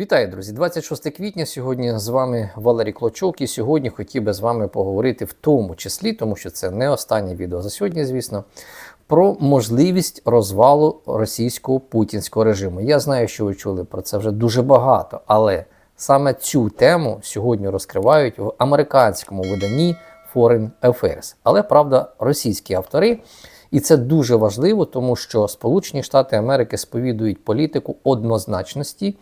Вітаю, друзі! 26 квітня. Сьогодні з вами Валерій Клочок. І сьогодні хотів би з вами поговорити в тому числі, тому що це не останнє відео за сьогодні, звісно, про можливість розвалу російського путінського режиму. Я знаю, що ви чули про це вже дуже багато, але саме цю тему сьогодні розкривають в американському виданні Foreign Affairs. Але правда, російські автори. І це дуже важливо, тому що Сполучені Штати Америки сповідують політику однозначності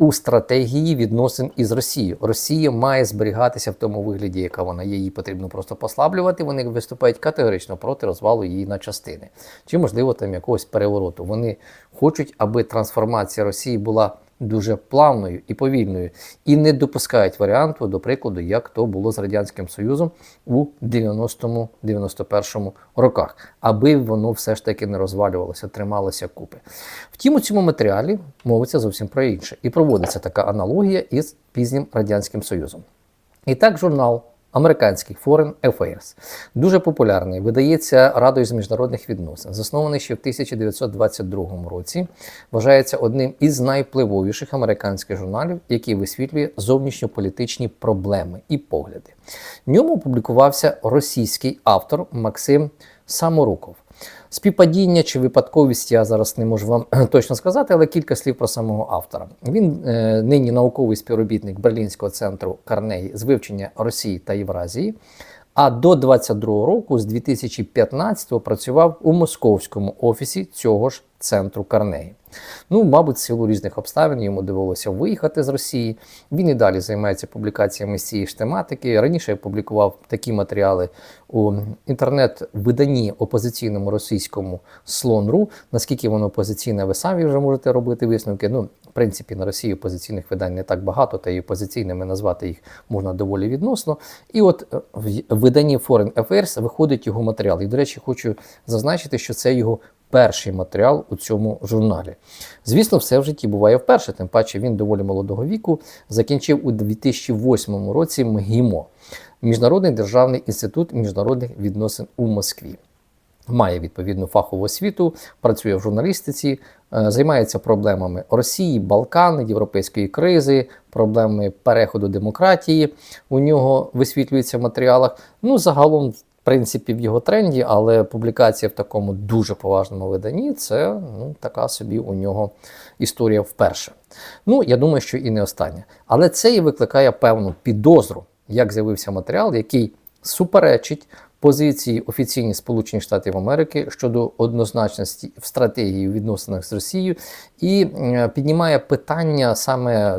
у стратегії відносин із Росією. Росія має зберігатися в тому вигляді, яка вона є, її потрібно просто послаблювати. Вони виступають категорично проти розвалу її на частини, чи можливо там якогось перевороту. Вони хочуть, аби трансформація Росії була дуже плавною і повільною, і не допускають варіанту, до прикладу, як то було з радянським Союзом у 90-91 роках, аби воно все ж таки не розвалювалося, трималося купи. Втім, у цьому матеріалі мовиться зовсім про інше, і проводиться така аналогія із пізнім радянським Союзом. І так, журнал Американський Foreign Affairs дуже популярний, видається Радою з міжнародних відносин, заснований ще в 1922 році. Вважається одним із найвпливовіших американських журналів, який висвітлює зовнішньополітичні проблеми і погляди. В ньому публікувався російський автор Максим Саморуков. Співпадіння чи випадковість я зараз не можу вам точно сказати, але кілька слів про самого автора. Він е, нині науковий співробітник Берлінського центру Карнегі з вивчення Росії та Євразії. А до 22 року, з 2015-го, працював у московському офісі цього ж центру Карнегі. Ну, мабуть, в силу різних обставин йому довелося виїхати з Росії. Він і далі займається публікаціями з цієї ж тематики. Раніше я публікував такі матеріали у інтернет-виданні опозиційному російському Слон.ру. Наскільки воно опозиційне, ви самі вже можете робити висновки. Ну, в принципі, на Росії опозиційних видань не так багато, та і опозиційними назвати їх можна доволі відносно. І от е, в виданні Foreign Affairs виходить його матеріал. І, до речі, хочу зазначити, що це його перший матеріал у цьому журналі. Звісно, все в житті буває вперше, тим паче він доволі молодого віку закінчив у 2008 році МГІМО Міжнародний державний інститут міжнародних відносин у Москві. Має відповідну фахову освіту, працює в журналістиці, е, займається проблемами Росії, Балкан, європейської кризи, проблеми переходу демократії. У нього висвітлюється в матеріалах. Ну, загалом в принципі, в його тренді, але публікація в такому дуже поважному виданні це ну, така собі у нього історія вперше. Ну, я думаю, що і не остання. Але це і викликає певну підозру, як з'явився матеріал, який суперечить позиції офіційні Сполучених Штатів Америки щодо однозначності в стратегії в відносинах з Росією, і піднімає питання саме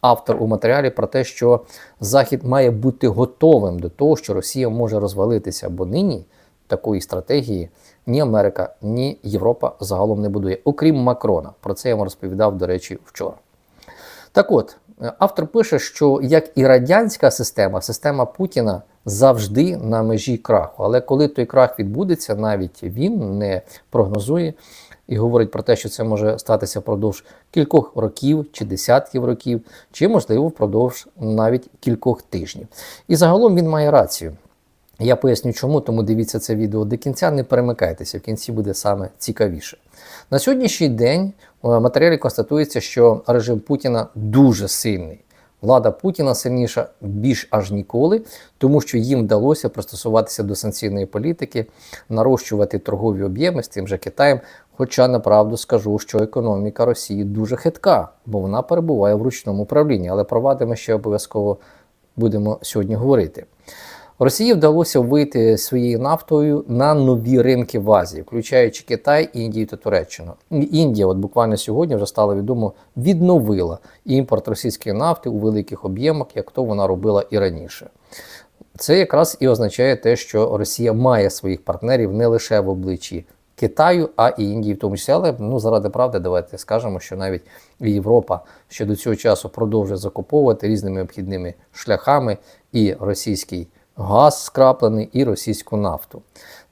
автор у матеріалі про те, що Захід має бути готовим до того, що Росія може розвалитися, бо нині такої стратегії ні Америка, ні Європа загалом не будує, окрім Макрона. Про це я вам розповідав, до речі, вчора. Так от, автор пише, що як і радянська система, система Путіна завжди на межі краху. Але коли той крах відбудеться, навіть він не прогнозує і говорить про те, що це може статися впродовж кількох років чи десятків років, чи, можливо, впродовж навіть кількох тижнів. І загалом він має рацію. Я поясню чому, тому дивіться це відео до кінця, не перемикайтеся, в кінці буде саме цікавіше. На сьогоднішній день в матеріалі констатується, що режим Путіна дуже сильний. Влада Путіна сильніша більш аж ніколи, тому що їм вдалося пристосуватися до санкційної політики, нарощувати торгові об'єми з тим же Китаєм. Хоча направду скажу, що економіка Росії дуже хитка, бо вона перебуває в ручному управлінні, але про ми ще обов'язково будемо сьогодні говорити. Росії вдалося вийти своєю нафтою на нові ринки в Азії, включаючи Китай, Індію та Туреччину. Індія, от буквально сьогодні вже стало відомо, відновила імпорт російської нафти у великих об'ємах, як то вона робила і раніше. Це якраз і означає те, що Росія має своїх партнерів не лише в обличчі Китаю, а і Індії, в тому числі. Але ну заради правди, давайте скажемо, що навіть Європа ще до цього часу продовжує закуповувати різними обхідними шляхами і російський газ скраплений і російську нафту.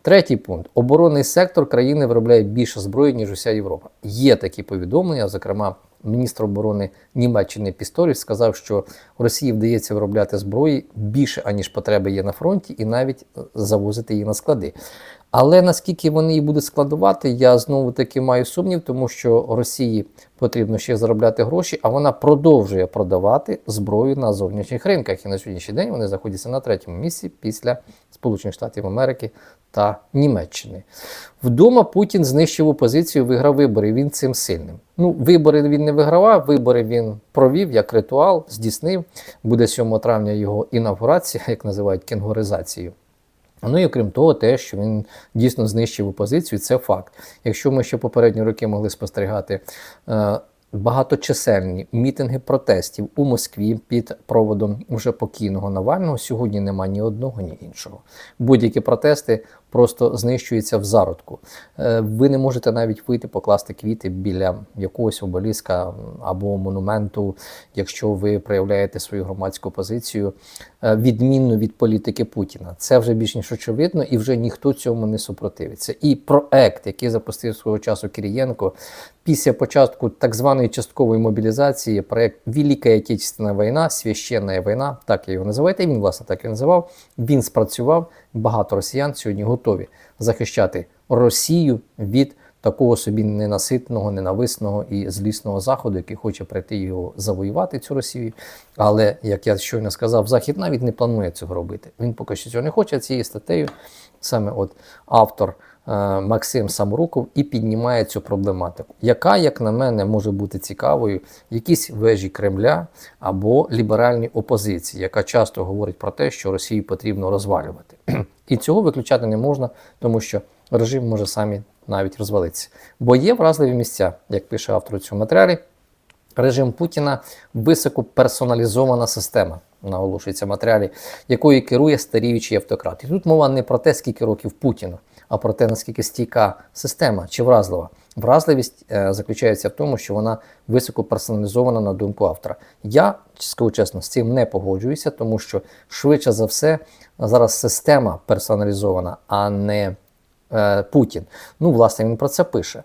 Третій пункт: оборонний сектор країни виробляє більше зброї, ніж уся Європа. Є такі повідомлення, зокрема. Міністр оборони Німеччини Пісторів сказав, що Росії вдається виробляти зброї більше, аніж потреби є на фронті, і навіть завозити її на склади. Але наскільки вони її будуть складувати, я знову таки маю сумнів, тому що Росії потрібно ще заробляти гроші, а вона продовжує продавати зброю на зовнішніх ринках. І на сьогоднішній день вони знаходяться на третьому місці після Сполучених Штатів Америки та Німеччини. Вдома Путін знищив опозицію, виграв вибори. Він цим сильним. Ну, вибори він не вигравав, вибори він провів як ритуал, здійснив. Буде 7 травня його інавгурація, як називають кенгуризацією. Ну і окрім того, те, що він дійсно знищив опозицію, це факт. Якщо ми ще попередні роки могли спостерігати е, багаточисельні мітинги протестів у Москві під проводом вже покійного Навального, сьогодні немає ні одного, ні іншого. Будь-які протести просто знищуються в зародку. Е, ви не можете навіть вийти покласти квіти біля якогось обеліска або монументу, якщо ви проявляєте свою громадську позицію е, відмінно від політики Путіна. Це вже більш ніж очевидно, і вже ніхто цьому не супротивиться. І проект, який запустив свого часу Кирієнко, після початку так званої часткової мобілізації, проект Велика Отечественна війна, священна війна, так його називаєте. Він власне так і називав. Він спрацював. Багато росіян сьогодні готові захищати Росію від такого собі ненаситного, ненависного і злісного заходу, який хоче прийти його завоювати цю Росію. Але як я щойно сказав, Захід навіть не планує цього робити. Він поки що цього не хоче. Цією статтею саме от автор. Е, Максим Саморуков і піднімає цю проблематику, яка, як на мене, може бути цікавою, якісь вежі Кремля або ліберальній опозиції, яка часто говорить про те, що Росію потрібно розвалювати. І цього виключати не можна, тому що режим може самі навіть розвалитися. Бо є вразливі місця, як пише автор у цьому матеріалі. Режим Путіна високо персоналізована система, наголошується в матеріалі, якою керує старіючий автократ. І тут мова не про те, скільки років Путіну, а про те, наскільки стійка система чи вразлива. Вразливість е, заключається в тому, що вона високо персоналізована на думку автора. Я скажу чесно, з цим не погоджуюся, тому що швидше за все зараз система персоналізована, а не е, Путін. Ну, власне, він про це пише.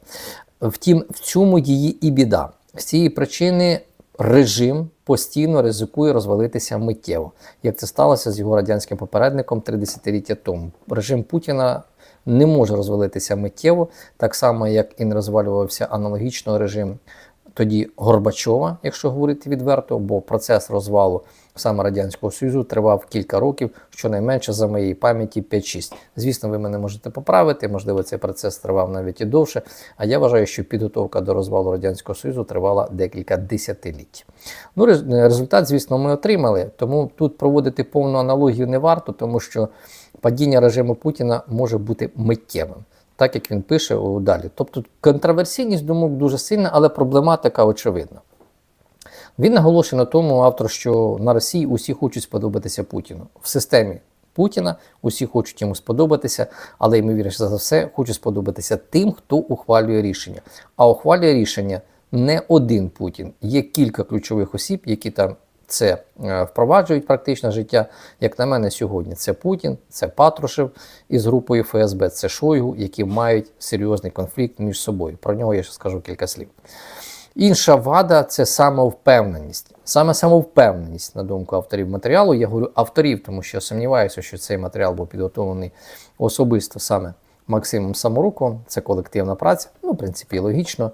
Втім, в цьому її і біда. З цієї причини режим постійно ризикує розвалитися миттєво, як це сталося з його радянським попередником три десятиліття тому. Режим Путіна не може розвалитися миттєво, так само, як і не розвалювався аналогічно режим тоді Горбачова, якщо говорити відверто, бо процес розвалу саме Радянського Союзу тривав кілька років, щонайменше за моєї пам'яті 5-6. Звісно, ви мене можете поправити, можливо, цей процес тривав навіть і довше. А я вважаю, що підготовка до розвалу Радянського Союзу тривала декілька десятиліть. Ну, результат, звісно, ми отримали, тому тут проводити повну аналогію не варто, тому що падіння режиму Путіна може бути миттєвим. Так як він пише далі. Тобто контроверсійність думок дуже сильна, але проблематика очевидна. Він наголошує на тому, автор, що на Росії усі хочуть сподобатися Путіну. В системі Путіна усі хочуть йому сподобатися, але ймовірніше за все хочуть сподобатися тим, хто ухвалює рішення. А ухвалює рішення не один Путін. Є кілька ключових осіб, які там це е, впроваджують практично життя. Як на мене, сьогодні це Путін, це Патрушев із групою ФСБ, це Шойгу, які мають серйозний конфлікт між собою. Про нього я ще скажу кілька слів. Інша вада це самовпевненість. Саме самовпевненість, на думку авторів матеріалу. Я говорю авторів, тому що я сумніваюся, що цей матеріал був підготовлений особисто саме Максимом Саморуковим. Це колективна праця, ну, в принципі, логічно.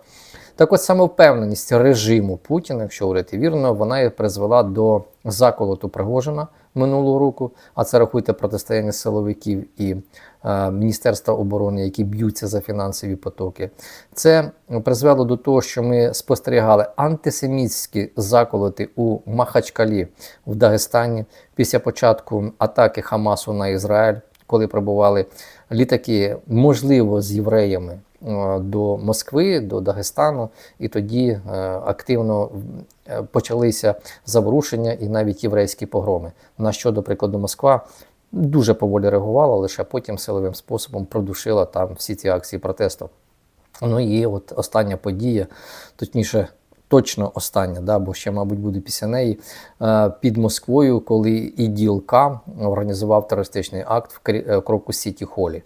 Так от самовпевненість режиму Путіна, якщо говорити вірно, вона і призвела до заколоту Пригожина минулого року, а це рахуйте протистояння силовиків і е, Міністерства оборони, які б'ються за фінансові потоки. Це призвело до того, що ми спостерігали антисемітські заколоти у Махачкалі в Дагестані після початку атаки Хамасу на Ізраїль, коли прибували літаки, можливо, з євреями. Е, до Москви, до Дагестану, і тоді е, активно е, почалися заворушення і навіть єврейські погроми. На що, до прикладу, Москва дуже поволі реагувала, лише потім силовим способом продушила там всі ці акції протесту. Ну і от остання подія, точніше. Точно остання, да, бо ще, мабуть, буде після неї під Москвою, коли іділ К організував терористичний акт в Кроку Сіті Холі.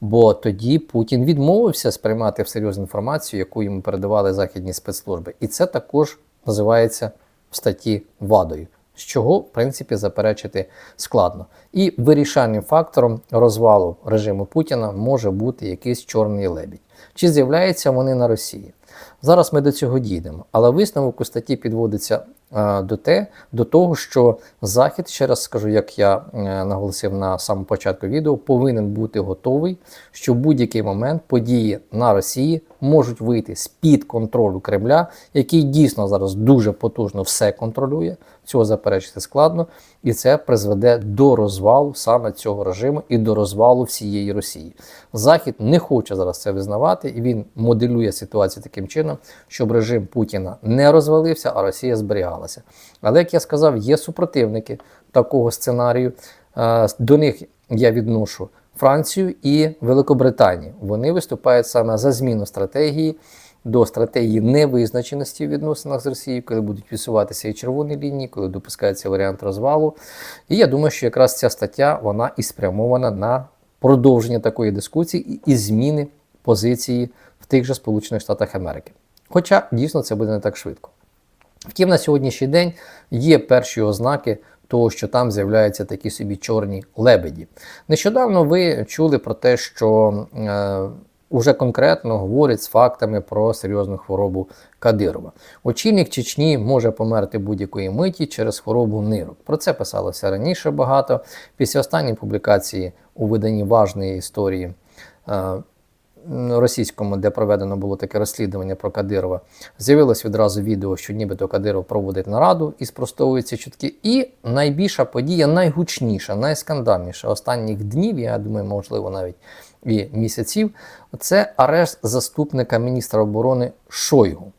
Бо тоді Путін відмовився сприймати всерйозну інформацію, яку йому передавали західні спецслужби. І це також називається в статті вадою. З чого, в принципі, заперечити складно. І вирішальним фактором розвалу режиму Путіна може бути якийсь чорний лебідь. Чи з'являються вони на Росії? Зараз ми до цього дійдемо, але висновок у статті підводиться е, до те, до того, що Захід, ще раз скажу, як я е, наголосив на самому початку відео, повинен бути готовий, що в будь-який момент події на Росії можуть вийти з під контролю Кремля, який дійсно зараз дуже потужно все контролює. Цього заперечити складно, і це призведе до розвалу саме цього режиму і до розвалу всієї Росії. Захід не хоче зараз це визнавати, і він моделює ситуацію таким чином, щоб режим Путіна не розвалився, а Росія зберігалася. Але як я сказав, є супротивники такого сценарію. Е, До них я відношу Францію і Великобританію. Вони виступають саме за зміну стратегії до стратегії невизначеності в відносинах з Росією, коли будуть висуватися і червоні лінії, коли допускається варіант розвалу. І я думаю, що якраз ця стаття вона і спрямована на продовження такої дискусії і зміни позиції в тих же Сполучених Штатах Америки. Хоча дійсно це буде не так швидко. Втім, на сьогоднішній день є перші ознаки того, що там з'являються такі собі чорні лебеді. Нещодавно ви чули про те, що е, уже конкретно говорять з фактами про серйозну хворобу Кадирова. Очільник Чечні може померти будь-якої миті через хворобу нирок. Про це писалося раніше багато. Після останньої публікації у виданні важної історії. е, Російському, де проведено було таке розслідування про Кадирова, з'явилось відразу відео, що нібито Кадиров проводить нараду і спростовуються чутки. І найбільша подія, найгучніша, найскандальніша останніх днів, я думаю, можливо, навіть і місяців, це арешт заступника міністра оборони Шойгу.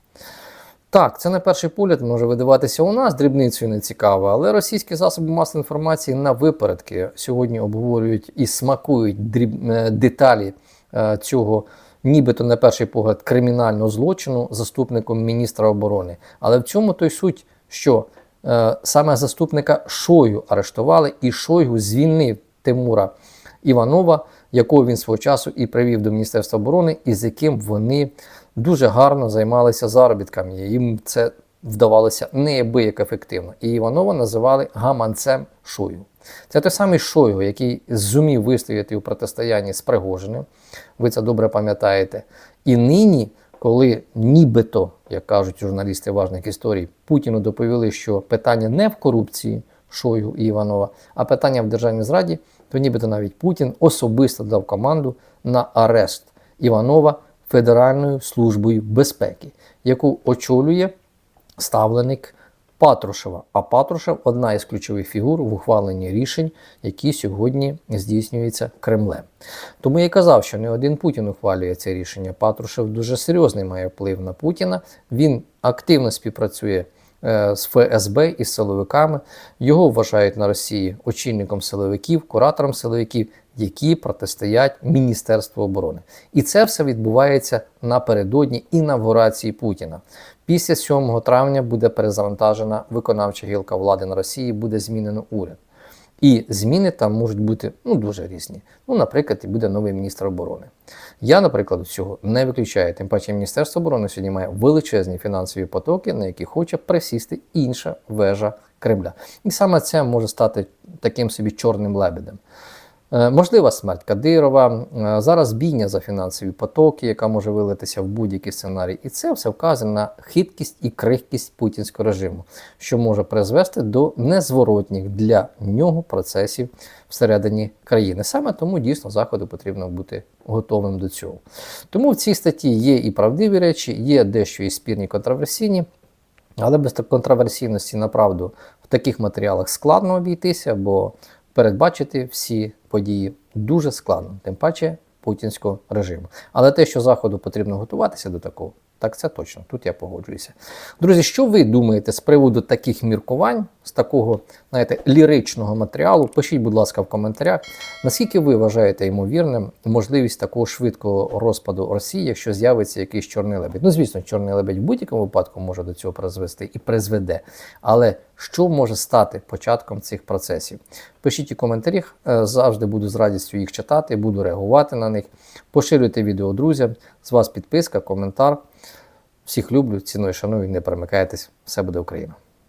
Так, це на перший погляд може видаватися у нас дрібницею не цікаво, але російські засоби масової інформації на випередки сьогодні обговорюють і смакують дріб... е, деталі цього, нібито на перший погляд, кримінального злочину заступником міністра оборони. Але в цьому той суть, що е, саме заступника Шойгу арештували, і Шойгу звільнив Тимура Іванова, якого він свого часу і привів до Міністерства оборони, і з яким вони дуже гарно займалися заробітками. Їм це вдавалося неабияк ефективно. І Іванова називали гаманцем Шойгу. Це той самий Шойгу, який зумів вистояти у протистоянні з Пригожиним. Ви це добре пам'ятаєте. І нині, коли нібито, як кажуть журналісти важних історій, Путіну доповіли, що питання не в корупції Шойгу і Іванова, а питання в державній зраді, то нібито навіть Путін особисто дав команду на арешт Іванова Федеральною службою безпеки, яку очолює ставленик Патрушева. А Патрушев одна із ключових фігур в ухваленні рішень, які сьогодні здійснюються Кремлем. Тому я казав, що не один Путін ухвалює це рішення. Патрушев дуже серйозний має вплив на Путіна. Він активно співпрацює е, з ФСБ і з силовиками. Його вважають на Росії очільником силовиків, куратором силовиків, які протистоять Міністерству оборони. І це все відбувається напередодні інавгурації Путіна. Після 7 травня буде перезавантажена виконавча гілка влади на Росії, буде змінено уряд. І зміни там можуть бути ну, дуже різні. Ну, наприклад, і буде новий міністр оборони. Я, наприклад, цього не виключаю. Тим паче Міністерство оборони сьогодні має величезні фінансові потоки, на які хоче присісти інша вежа Кремля. І саме це може стати таким собі чорним лебедем. Е, Можлива смерть Кадирова, е, зараз бійня за фінансові потоки, яка може вилитися в будь-який сценарій. І це все вказує на хиткість і крихкість путінського режиму, що може призвести до незворотніх для нього процесів всередині країни. Саме тому дійсно заходу потрібно бути готовим до цього. Тому в цій статті є і правдиві речі, є дещо і спірні контроверсійні. Але без контроверсійності, направду, в таких матеріалах складно обійтися, бо передбачити всі події дуже складно, тим паче путінського режиму. Але те, що Заходу потрібно готуватися до такого, так це точно. Тут я погоджуюся. Друзі, що ви думаєте з приводу таких міркувань, з такого, знаєте, ліричного матеріалу? Пишіть, будь ласка, в коментарях. Наскільки ви вважаєте ймовірним можливість такого швидкого розпаду Росії, якщо з'явиться якийсь чорний лебедь? Ну, звісно, чорний лебедь в будь-якому випадку може до цього призвести і призведе. Але що може стати початком цих процесів? Пишіть у коментарях, е, завжди буду з радістю їх читати, буду реагувати на них. Поширюйте відео друзям. З вас підписка, коментар. Всіх люблю, ціную, шаную, не перемикайтесь. Все буде Україна!